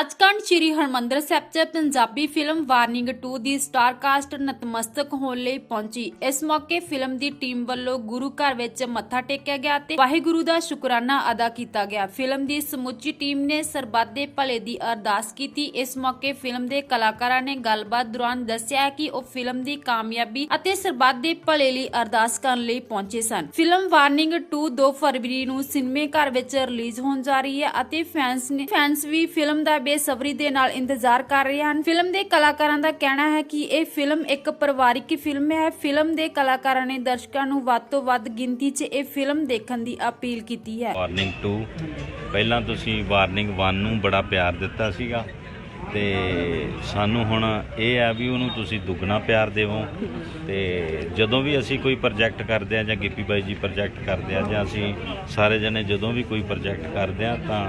ਸੱਚਖੰਡ ਸ੍ਰੀ ਹਰਮੰਦਰ ਸਾਹਿਬ 'ਚ Punjabi film warning 2 ਦੀ star cast ਨਤਮਸਤਕ ਹੋਣ ਲਈ ਪਹੁੰਚੀ। ਇਸ ਮੌਕੇ ਫਿਲਮ ਦੀ ਟੀਮ ਵੱਲੋਂ ਗੁਰੂ ਘਰ ਵਿੱਚ ਮੱਥਾ ਟੇਕਿਆ ਗਿਆ ਤੇ ਵਾਹਿਗੁਰੂ ਦਾ ਸ਼ੁਕਰਾਨਾ ਅਦਾ ਕੀਤਾ ਗਿਆ। ਫਿਲਮ ਦੀ ਸਮੁੱਚੀ ਟੀਮ ਨੇ ਸਰਬੱਤ ਦੇ ਭਲੇ ਦੀ ਅਰਦਾਸ ਕੀਤੀ। ਇਸ ਮੌਕੇ ਫਿਲਮ ਦੇ ਕਲਾਕਾਰਾਂ ਨੇ ਗੱਲਬਾਤ ਦੌਰਾਨ ਦੱਸਿਆ ਕਿ ਉਹ ਫਿਲਮ ਦੀ ਕਾਮਯਾਬੀ ਅਤੇ ਸਰਬੱਤ ਦੇ ਭਲੇ ਲਈ ਅਰਦਾਸ ਕਰਨ ਲਈ ਪਹੁੰਚੇ ਸਨ। ਫਿਲਮ ਵਾਰਨਿੰਗ 2 2 ਫਰਵਰੀ ਨੂੰ ਸਿਨੇਮੇ ਘਰ ਵਿੱਚ ਰਿਲੀਜ਼ ਹੋਣ ਜਾ ਰਹੀ ਹੈ ਅਤੇ ਫੈਨਸ ਨੇ ਫੈਨਸ ਵੀ ਫਿਲਮ ਦਾ ਬੇਸਬਰੀ ਦੇ ਨਾਲ ਇੰਤਜ਼ਾਰ ਕਰ ਰਹੇ ਹਨ। ਫਿਲਮ ਦੇ ਕਲਾਕਾਰਾਂ ਦਾ ਕਹਿਣਾ ਹੈ ਕਿ ਇਹ ਫਿਲਮ ਇੱਕ ਪਰਿਵਾਰਿਕ ਫਿਲਮ ਹੈ। ਫਿਲਮ ਦੇ ਕਲਾਕਾਰਾਂ ਨੇ ਦਰਸ਼ਕਾਂ ਨੂੰ ਵੱਧ ਤੋਂ ਵੱਧ ਗਿਣਤੀ 'ਚ ਇਹ ਫਿਲਮ ਦੇਖਣ ਦੀ ਅਪੀਲ ਕੀਤੀ ਹੈ। ਵਾਰਨਿੰਗ 2 ਪਹਿਲਾਂ ਤੁਸੀਂ ਵਾਰਨਿੰਗ 1 ਨੂੰ ਬੜਾ ਪਿਆਰ ਦਿੱਤਾ ਸੀਗਾ। ਤੇ ਸਾਨੂੰ ਹੁਣ ਇਹ ਹੈ ਵੀ ਉਹਨੂੰ ਤੁਸੀਂ ਦੁੱਗਣਾ ਪਿਆਰ ਦੇਵੋ ਤੇ ਜਦੋਂ ਵੀ ਅਸੀਂ ਕੋਈ ਪ੍ਰੋਜੈਕਟ ਕਰਦੇ ਆ ਜਾਂ ਗਿੱਪੀ ਬਾਈ ਜੀ ਪ੍ਰੋਜੈਕਟ ਕਰਦੇ ਆ ਜਾਂ ਅਸੀਂ ਸਾਰੇ ਜਣੇ ਜਦੋਂ ਵੀ ਕੋਈ ਪ੍ਰੋਜੈਕਟ ਕਰਦੇ ਆ ਤਾਂ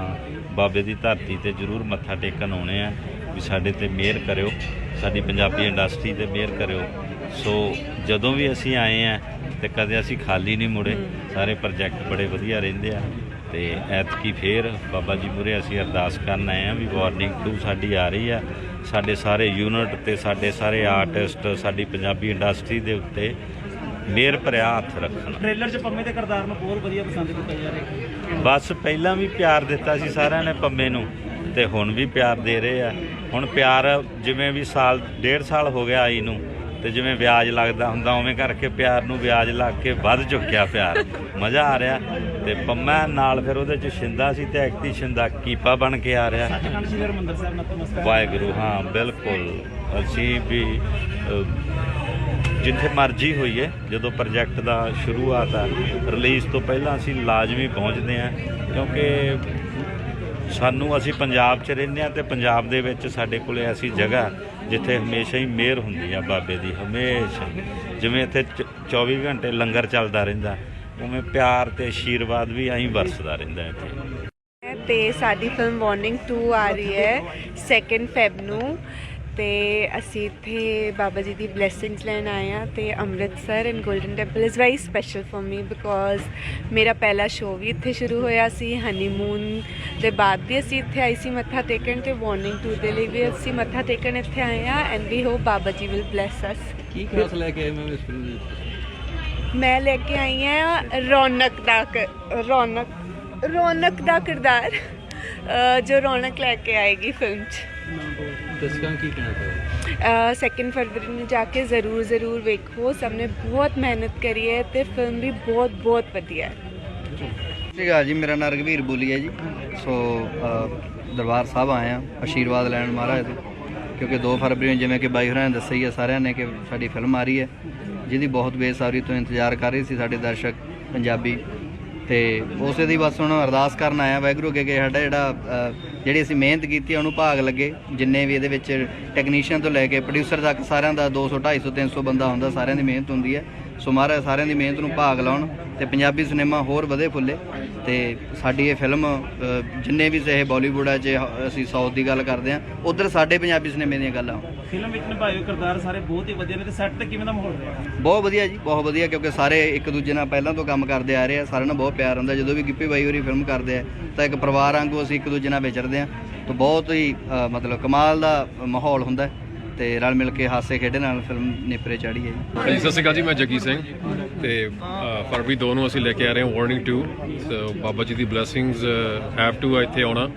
ਬਾਬੇ ਦੀ ਧਰਤੀ ਤੇ ਜ਼ਰੂਰ ਮੱਥਾ ਟੇਕਣ ਆਉਣੇ ਆ ਵੀ ਸਾਡੇ ਤੇ ਮਿਹਰ ਕਰਿਓ ਸਾਡੀ ਪੰਜਾਬੀ ਇੰਡਸਟਰੀ ਤੇ ਮਿਹਰ ਕਰਿਓ। ਸੋ ਜਦੋਂ ਵੀ ਅਸੀਂ ਆਏ ਆ ਤੇ ਕਦੇ ਅਸੀਂ ਖਾਲੀ ਨਹੀਂ ਮੁੜੇ ਸਾਰੇ ਪ੍ਰੋਜੈਕਟ ਬੜੇ ਵਧੀਆ ਰਹਿੰਦੇ ਆ। ਤੇ ਐਤਕੀ ਫੇਰ ਬਾਬਾ ਜੀ ਮੁਰੇ ਅਸੀਂ ਅਰਦਾਸ ਕਰਨ ਆਏ ਆ ਵੀ ਵਾਰਨਿੰਗ 2 ਸਾਡੀ ਆ ਰਹੀ ਆ। ਸਾਡੇ ਸਾਰੇ ਯੂਨਿਟ ਤੇ ਸਾਡੇ ਸਾਰੇ ਆਰਟਿਸਟ ਸਾਡੀ ਪੰਜਾਬੀ ਇੰਡਸਟਰੀ ਦੇ ਉੱਤੇ ਮਿਹਰ ਭਰਿਆ ਹੱਥ ਰੱਖਣ। ਟ੍ਰੇਲਰ 'ਚ ਪੰਮੇ ਦੇ ਕਿਰਦਾਰ ਨੂੰ ਬਹੁਤ ਵਧੀਆ ਪਸੰਦ ਕੀਤਾ ਜਾ ਰਿਹਾ ਬਸ ਪਹਿਲਾਂ ਵੀ ਪਿਆਰ ਦਿੱਤਾ ਸੀ ਸਾਰਿਆਂ ਨੇ ਪੰਮੇ ਨੂੰ ਤੇ ਹੁਣ ਵੀ ਪਿਆਰ ਦੇ ਰਹੇ ਆ। ਹੁਣ ਪਿਆਰ ਜਿਵੇਂ ਵੀ ਸਾਲ ਡੇਢ ਸਾਲ ਹੋ ਗਿਆ ਆਈ ਨੂੰ ਤੇ ਜਿਵੇਂ ਵਿਆਜ ਲੱਗਦਾ ਹੁੰਦਾ ਉਵੇਂ ਕਰਕੇ ਪਿਆਰ ਨੂੰ ਵਿਆਜ ਲੱਗ ਕੇ ਵੱਧ ਚੁੱਕਿਆ ਪਿਆਰ। ਮਜ਼ਾ ਆ ਰਿਹਾ ਤੇ ਪੰਮਾ ਨਾਲ ਫਿਰ ਉਹਦੇ ਚ ਸ਼ਿੰਦਾ ਸੀ ਤੇ ਐਕਟੀ ਸ਼ਿੰਦਾ ਕੀਪਾ ਬਣ ਕੇ ਆ ਰਿਹਾ। ਵਾਹਿਗੁਰੂ ਹਾਂ ਬਿਲਕੁਲ। ਅਸੀਂ ਵੀ ਜਿੱਥੇ ਮਰਜ਼ੀ ਹੋਈਏ ਜਦੋਂ ਪ੍ਰੋਜੈਕਟ ਦਾ ਸ਼ੁਰੂਆਤ ਆ ਰਿਲੀਜ਼ ਤੋਂ ਪਹਿਲਾਂ ਅਸੀਂ ਲਾਜ਼ਮੀ ਪਹੁੰਚਦੇ ਹਾਂ ਕਿਉਂਕਿ ਸਾਨੂੰ ਅਸੀਂ ਪੰਜਾਬ 'ਚ ਰਹਿੰਦੇ ਹਾਂ ਤੇ ਪੰਜਾਬ ਦੇ ਵਿੱਚ ਸਾਡੇ ਕੋਲੇ ਐਸੀ ਜਗ੍ਹਾ ਜਿੱਥੇ ਹਮੇਸ਼ਾ ਹੀ ਮਿਹਰ ਹੁੰਦੀ ਆ ਬਾਬੇ ਦੀ, ਹਮੇਸ਼ਾ ਜਿਵੇਂ ਇੱਥੇ ਚ- 24 ਘੰਟੇ ਲੰਗਰ ਚੱਲਦਾ ਰਹਿੰਦਾ, ਉਵੇਂ ਪਿਆਰ ਤੇ ਆਸ਼ੀਰਵਾਦ ਵੀ ਐਂ ਵਰਸਦਾ ਰਹਿੰਦਾ ਇੱਥੇ। ਤੇ ਸਾਡੀ ਫਿਲਮ ਵਾਰਨਿੰਗ 2 ਆ ਰਹੀ ਹੈ 2nd ਫੈਬ ਨੂੰ। ਤੇ ਅਸੀਂ ਇੱਥੇ ਬਾਬਾ ਜੀ ਦੀ ਬਲੇਸਿੰਗਸ ਲੈਣ ਆਏ ਆ ਤੇ Amritsar and Golden Temple is very special for me because ਮੇਰਾ ਪਹਿਲਾ ਸ਼ੋਅ ਵੀ ਇੱਥੇ ਸ਼ੁਰੂ ਹੋਇਆ ਸੀ ਹਨੀਮੂਨ ਦੇ ਬਾਅਦ ਵੀ ਅਸੀਂ ਇੱਥੇ ਆਈ ਸੀ ਮੱਥਾ ਟੇਕਣ ਤੇ ਵਾਰਨਿੰਗ 2 ਦੇ ਲਈ ਵੀ ਅਸੀਂ ਮੱਥਾ ਟੇਕਣ ਇੱਥੇ ਆਏ ਆ and we hop Baba ji will bless ਅਸ ਕੀ ਖਾਸ ਲੈ ਕੇ ਆਏ ਮੈਂ ਇਸ ਫਿਲਮ ਵਿੱਚ? ਮੈਂ ਲੈ ਕੇ ਆਈ ਹਾਂ ਰੌਣਕ ਦਾ ਰੌਣਕ ਰੌਣਕ ਦਾ ਕਿਰਦਾਰ। ਅ, ਜੋ ਰੌਣਕ ਲੈ ਕੇ ਆਏਗੀ ਫਿਲਮ 'ਚ। ਦਰਸ਼ਕਾਂ ਨੂੰ ਕੀ ਕਹਿਣਾ ਚਾਹੋਗੇ? ਸੈਕਿੰਡ ਫਰਵਰੀ ਨੂੰ ਜਾ ਕੇ ਜ਼ਰੂਰ ਜ਼ਰੂਰ ਵੇਖੋ। ਸਭ ਨੇ ਬਹੁਤ ਮਿਹਨਤ ਕਰੀ ਹੈ ਤੇ ਫਿਲਮ ਵੀ ਬਹੁਤ ਬਹੁਤ ਵਧੀਆ ਹੈ। ਸੀਗਾ ਜੀ ਮੇਰਾ ਨਾਮ ਰਘਵੀਰ ਬੋਲੀ ਹੈ ਜੀ। ਸੋ ਅ, ਦਰਬਾਰ ਸਾਹਿਬ ਆਏ ਆ ਆਸ਼ੀਰਵਾਦ ਲੈਣ ਮਹਾਰਾਜ ਤੋਂ ਕਿਉਂਕਿ 2 ਫਰਵਰੀ ਨੂੰ ਜਿਵੇਂ ਕਿ ਬਾਈ ਹੋਰਾਂ ਨੇ ਦੱਸਿਆ ਹੀ ਹੈ ਸਾਰਿਆਂ ਨੇ ਕਿ ਸਾਡੀ ਫਿਲਮ ਆ ਰਹੀ ਹੈ। ਜਿਹਦੀ ਬਹੁਤ ਬੇਸਬਰੀ ਤੋਂ ਇੰਤਜ਼ਾਰ ਕਰ ਰਹੇ ਸੀ ਸਾਡੇ ਦਰਸ਼ਕ ਪੰਜਾਬੀ। ਤੇ ਉਸੇ ਦੀ ਬਸ ਹੁਣ ਅਰਦਾਸ ਕਰਨ ਆਇਆ, ਵਾਹਿਗੁਰੂ ਅੱਗੇ ਕਿ ਸਾਡਾ ਜਿਹੜਾ ਜਿਹੜੀ ਅਸੀਂ ਮਿਹਨਤ ਕੀਤੀ ਹੈ ਉਹਨੂੰ ਭਾਗ ਲੱਗੇ। ਜਿੰਨੇ ਵੀ ਇਹਦੇ ਵਿੱਚ ਟੈਕਨੀਸ਼ੀਅਨ ਤੋਂ ਲੈ ਕੇ ਪ੍ਰੋਡਿਊਸਰ ਤੱਕ ਸਾਰਿਆਂ ਦਾ 200 250 300 ਬੰਦਾ ਹੁੰਦਾ, ਸਾਰਿਆਂ ਦੀ ਮਿਹਨਤ ਹੁੰਦੀ ਹੈ। ਸੋ ਮਹਾਰਾਜ ਸਾਰਿਆਂ ਦੀ ਮਿਹਨਤ ਨੂੰ ਭਾਗ ਲਾਉਣ ਤੇ ਪੰਜਾਬੀ ਸਿਨੇਮਾ ਹੋਰ ਵਧੇ ਫੁੱਲੇ ਤੇ ਸਾਡੀ ਇਹ ਫਿਲਮ ਜਿੰਨੇ ਵੀ ਚਾਹੇ ਬਾਲੀਵੁੱਡ ਆ ਜੇ ਅਸੀਂ ਸਾਊਥ ਦੀ ਗੱਲ ਕਰਦੇ ਆ ਉਧਰ ਸਾਡੇ ਪੰਜਾਬੀ ਸਿਨੇਮੇ ਦੀਆਂ ਗੱਲਾਂ। ਫਿਲਮ ਵਿੱਚ ਨਿਭਾਏ ਕਿਰਦਾਰ ਸਾਰੇ ਬਹੁਤ ਹੀ ਵਧੀਆ ਨੇ ਤੇ ਸੈੱਟ ਤੇ ਕਿਵੇਂ ਦਾ ਮਾਹੌਲ ਰਿਹਾ ਬਹੁਤ ਵਧੀਆ ਜੀ ਬਹੁਤ ਵਧੀਆ ਕਿਉਂਕਿ ਸਾਰੇ ਇੱਕ ਦੂਜੇ ਨਾਲ ਪਹਿਲਾਂ ਤੋਂ ਕੰਮ ਕਰਦੇ ਆ ਰਹੇ ਆ ਸਾਰਿਆਂ ਨਾਲ ਬਹੁਤ ਪਿਆਰ ਹੁੰਦਾ ਜਦੋਂ ਵੀ ਗਿੱਪੀ ਬਾਈ ਹੋਰੀ ਫਿਲਮ ਕਰਦੇ ਆ ਤਾਂ ਇੱਕ ਪਰਿਵਾਰ ਵਾਂਗੂ ਅਸੀਂ ਇੱਕ ਦੂਜੇ ਨਾਲ ਵਿਚਰਦੇ ਆ ਤਾਂ ਬਹੁਤ ਹੀ ਮਤਲਬ ਕਮਾਲ ਦਾ ਮਾਹੌਲ ਹੁੰਦਾ ਹੈ ਤੇ ਰਲ ਮਿਲ ਕੇ ਹਾਸੇ ਖੇਡੇ ਨਾਲ ਫਿਲਮ ਨੇਪਰੇ ਚਾੜੀ ਹੈ ਜੀ। ਹਾਂਜੀ ਸਤਿ ਸ਼੍ਰੀ ਅਕਾਲ ਜੀ ਮੈਂ ਜੱਗੀ ਸਿੰਘ ਤੇ ਅ, ਫਰਵਰੀ 2 ਨੂੰ ਅਸੀਂ ਲੈ ਕੇ ਆ ਰਹੇ ਹਾਂ warning 2 so Baba ji the blessings have to ਇੱਥੇ ਆਉਣਾ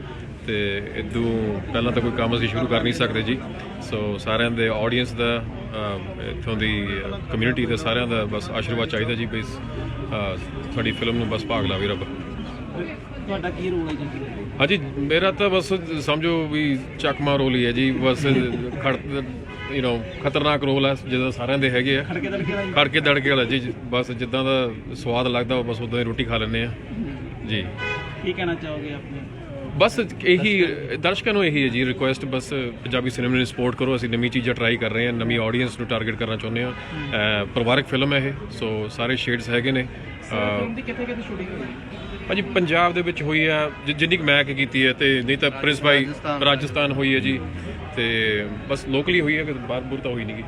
ਤੇ ਇਦੋਂ ਪਹਿਲਾਂ ਤਾਂ ਕੋਈ ਕੰਮ ਅਸੀਂ ਸ਼ੁਰੂ ਕਰ ਨਹੀਂ ਸਕਦੇ ਜੀ। ਸੋ ਸਾਰਿਆਂ ਦੇ ਆਡੀਅנס ਦਾ ਅ, ਇੱਥੋਂ ਦੀ ਕਮਿਊਨਿਟੀ ਦੇ ਸਾਰਿਆਂ ਦਾ ਬਸ ਆਸ਼ੀਰਵਾਦ ਚਾਹੀਦਾ ਜੀ ਬਈ ਅ, ਤੁਹਾਡੀ ਫਿਲਮ ਨੂੰ ਬਸ ਭਾਗ ਲਾਵੇ ਰੱਬ। ਤੁਹਾਡਾ ਕੀ ਰੋਲ ਹੈ ਜੀ? ਹਾਂਜੀ ਮੇਰਾ ਤਾਂ ਬਸ ਸਮਝੋ ਵੀ ਚੱਕਮਾ ਰੋਲ ਹੀ ਹੈ ਜੀ ਬਸ ਖੜ ਯੂ نو ਖਤਰਨਾਕ ਰੋਲ ਹੈ ਜਿਹਦਾ ਸਾਰਿਆਂ ਦੇ ਹੈਗੇ ਆ। ਖੜਕੇ ਦੜਕੇ ਵਾਲਾ। ਜੀ ਬਸ ਜਿੱਦਾਂ ਦਾ ਸਵਾਦ ਲੱਗਦਾ ਬਸ ਉਦਾਂ ਦੀ ਰੋਟੀ ਖਾ ਲੈਂਦੇ ਆ। ਜੀ। ਕੀ ਕਹਿਣਾ ਚਾਹੋਗੇ ਆਪਣੇ? ਬਸ ਇਹੀ ਦਰਸ਼ਕਾਂ ਨੂੰ ਇਹੀ ਹੈ ਜੀ ਰਿਕੁਐਸਟ ਬਸ ਪੰਜਾਬੀ ਸਿਨੇਮਾ ਨੂੰ ਸਪੋਰਟ ਕਰੋ ਅਸੀਂ ਨਵੀਂ ਚੀਜ਼ਾਂ ਟਰਾਈ ਕਰ ਰਹੇ ਹਾਂ ਨਵੀਂ ਆਡੀਅנס ਨੂੰ ਟਾਰਗੇਟ ਕਰਨਾ ਚਾਹੁੰਦੇ ਹਾਂ। ਪਰਿਵਾਰਕ ਫਿਲਮ ਹੈ ਇਹ ਸੋ ਸਾਰੇ ਸ਼ੇਡਸ ਹੈਗੇ ਨੇ। ਫਿਲਮ ਦੀ ਕਿੱਥੇ ਕਿੱਥੇ ਸ਼ੂਟਿੰਗ ਹੋਈ? ਭਾਜੀ ਪੰਜਾਬ ਦੇ ਵਿੱਚ ਹੋਈ ਆ ਜਿ- ਜਿੰਨੀ ਕੁ ਮੈਂ ਕਿ ਕੀਤੀ ਹੈ ਤੇ ਨਹੀਂ ਤਾਂ ਪ੍ਰਿੰਸ ਭਾਈ ਰਾਜਸਥਾਨ। ਰਾਜਸਥਾਨ ਹੋਈ ਹੈ ਜੀ ਤੇ ਬਸ ਲੋਕਲੀ ਹੋਈ ਹੈ ਕਿ ਬਾਹਰ ਬੁਰ ਤਾਂ ਹੋਈ ਨਹੀਂ ਗੀ